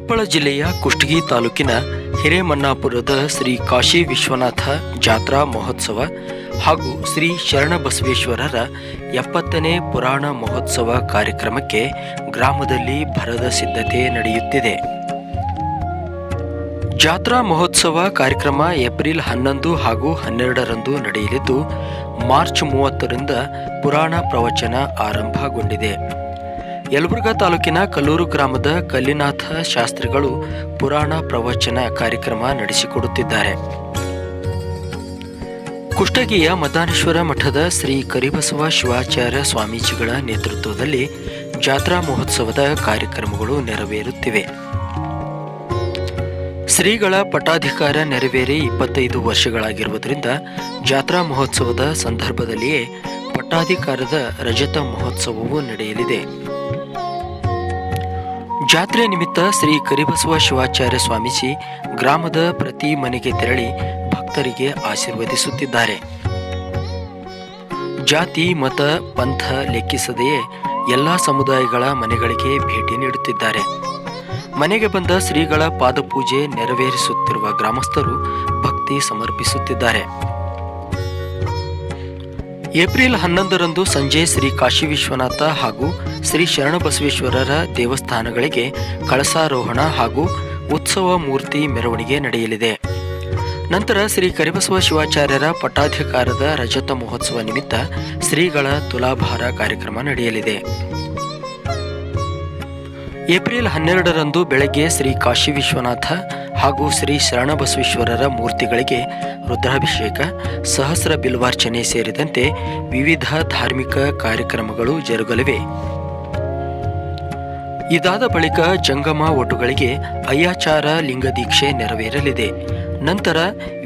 ಕೊಪ್ಪಳ ಜಿಲ್ಲೆಯ ಕುಷ್ಟಗಿ ತಾಲೂಕಿನ ಹಿರೇಮನ್ನಾಪುರದ ಶ್ರೀ ಕಾಶಿ ವಿಶ್ವನಾಥ ಜಾತ್ರಾ ಮಹೋತ್ಸವ ಹಾಗೂ ಶ್ರೀ ಶರಣಬಸವೇಶ್ವರರ ಎಪ್ಪತ್ತನೇ ಪುರಾಣ ಮಹೋತ್ಸವ ಕಾರ್ಯಕ್ರಮಕ್ಕೆ ಗ್ರಾಮದಲ್ಲಿ ಭರದ ಸಿದ್ಧತೆ ನಡೆಯುತ್ತಿದೆ. ಜಾತ್ರಾ ಮಹೋತ್ಸವ ಕಾರ್ಯಕ್ರಮ ಏಪ್ರಿಲ್ ಹನ್ನೊಂದು ಹಾಗೂ ಹನ್ನೆರಡರಂದು ನಡೆಯಲಿದ್ದು, ಮಾರ್ಚ್ ಮೂವತ್ತರಿಂದ ಪುರಾಣ ಪ್ರವಚನ ಆರಂಭಗೊಂಡಿದೆ. ಯಲಬುರ್ಗಾ ತಾಲೂಕಿನ ಕಲ್ಲೂರು ಗ್ರಾಮದ ಕಲ್ಲಿನಾಥ ಶಾಸ್ತ್ರಿಗಳು ಪುರಾಣ ಪ್ರವಚನ ಕಾರ್ಯಕ್ರಮ ನಡೆಸಿಕೊಡುತ್ತಿದ್ದಾರೆ. ಕುಷ್ಟಗಿಯ ಮದಾನೇಶ್ವರ ಮಠದ ಶ್ರೀ ಕರಿಬಸವ ಶಿವಾಚಾರ್ಯ ಸ್ವಾಮೀಜಿಗಳ ನೇತೃತ್ವದಲ್ಲಿ ಜಾತ್ರಾ ಮಹೋತ್ಸವದ ಕಾರ್ಯಕ್ರಮಗಳು ನೆರವೇರುತ್ತಿವೆ. ಶ್ರೀಗಳ ಪಟ್ಟಾಧಿಕಾರ ನೆರವೇರಿ ಇಪ್ಪತ್ತೈದು ವರ್ಷಗಳಾಗಿರುವುದರಿಂದ ಜಾತ್ರಾ ಮಹೋತ್ಸವದ ಸಂದರ್ಭದಲ್ಲಿಯೇ ಪಟ್ಟಾಧಿಕಾರದ ರಜತ ಮಹೋತ್ಸವವು ನಡೆಯಲಿದೆ. ಜಾತ್ರೆ ನಿಮಿತ್ತ ಶ್ರೀ ಕರಿಬಸವ ಶಿವಾಚಾರ್ಯ ಸ್ವಾಮೀಜಿ ಗ್ರಾಮದ ಪ್ರತಿ ಮನೆಗೆ ತೆರಳಿ ಭಕ್ತರಿಗೆ ಆಶೀರ್ವದಿಸುತ್ತಿದ್ದಾರೆ. ಜಾತಿ, ಮತ, ಪಂಥ ಲೆಕ್ಕಿಸದೆಯೇ ಎಲ್ಲ ಸಮುದಾಯಗಳ ಮನೆಗಳಿಗೆ ಭೇಟಿ ನೀಡುತ್ತಿದ್ದಾರೆ. ಮನೆಗೆ ಬಂದ ಶ್ರೀಗಳ ಪಾದಪೂಜೆ ನೆರವೇರಿಸುತ್ತಿರುವ ಗ್ರಾಮಸ್ಥರು ಭಕ್ತಿ ಸಮರ್ಪಿಸುತ್ತಿದ್ದಾರೆ. ಏಪ್ರಿಲ್ ಹನ್ನೊಂದರಂದು ಸಂಜೆ ಶ್ರೀ ಕಾಶಿ ವಿಶ್ವನಾಥ ಹಾಗೂ ಶ್ರೀ ಶರಣಬಸವೇಶ್ವರರ ದೇವಸ್ಥಾನಗಳಿಗೆ ಕಳಸಾರೋಹಣ ಹಾಗೂ ಉತ್ಸವ ಮೂರ್ತಿ ಮೆರವಣಿಗೆ ನಡೆಯಲಿದೆ. ನಂತರ ಶ್ರೀ ಕರಿಬಸವ ಶಿವಾಚಾರ್ಯರ ಪಟ್ಟಾಧಿಕಾರದ ರಜತ ಮಹೋತ್ಸವ ನಿಮಿತ್ತ ಶ್ರೀಗಳ ತುಲಾಭಾರ ಕಾರ್ಯಕ್ರಮ ನಡೆಯಲಿದೆ. ಏಪ್ರಿಲ್ ಹನ್ನೆರಡರಂದು ಬೆಳಗ್ಗೆ ಶ್ರೀ ಕಾಶಿ ವಿಶ್ವನಾಥ ಹಾಗೂ ಶ್ರೀ ಶರಣಬಸವೇಶ್ವರರ ಮೂರ್ತಿಗಳಿಗೆ ರುದ್ರಾಭಿಷೇಕ, ಸಹಸ್ರ ಬಿಲ್ವಾರ್ಚನೆ ಸೇರಿದಂತೆ ವಿವಿಧ ಧಾರ್ಮಿಕ ಕಾರ್ಯಕ್ರಮಗಳು ಜರುಗಲಿವೆ. ಇದಾದ ಬಳಿಕ ಜಂಗಮ ಒಟುಗಳಿಗೆ ಅಯ್ಯಾಚಾರ ಲಿಂಗದೀಕ್ಷೆ ನೆರವೇರಲಿದೆ. ನಂತರ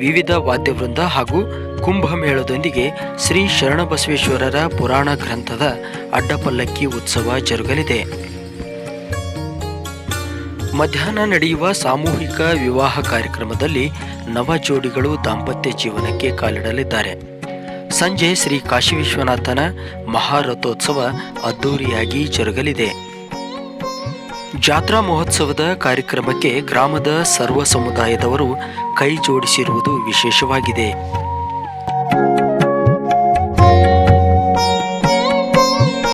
ವಿವಿಧ ವಾದ್ಯವೃಂದ ಹಾಗೂ ಕುಂಭಮೇಳದೊಂದಿಗೆ ಶ್ರೀ ಶರಣಬಸವೇಶ್ವರರ ಪುರಾಣ ಗ್ರಂಥದ ಅಡ್ಡಪಲ್ಲಕ್ಕಿ ಉತ್ಸವ ಜರುಗಲಿದೆ. ಮಧ್ಯಾಹ್ನ ನಡೆಯುವ ಸಾಮೂಹಿಕ ವಿವಾಹ ಕಾರ್ಯಕ್ರಮದಲ್ಲಿ ನವ ಜೋಡಿಗಳು ದಾಂಪತ್ಯ ಜೀವನಕ್ಕೆ ಕಾಲಿಡಲಿದ್ದಾರೆ. ಸಂಜೆ ಶ್ರೀ ಕಾಶಿ ವಿಶ್ವನಾಥನ ಮಹಾರಥೋತ್ಸವ ಅದ್ದೂರಿಯಾಗಿ ಜರುಗಲಿದೆ. ಜಾತ್ರಾ ಮಹೋತ್ಸವದ ಕಾರ್ಯಕ್ರಮಕ್ಕೆ ಗ್ರಾಮದ ಸರ್ವ ಸಮುದಾಯದವರು ಕೈ ಜೋಡಿಸಿರುವುದು ವಿಶೇಷವಾಗಿದೆ.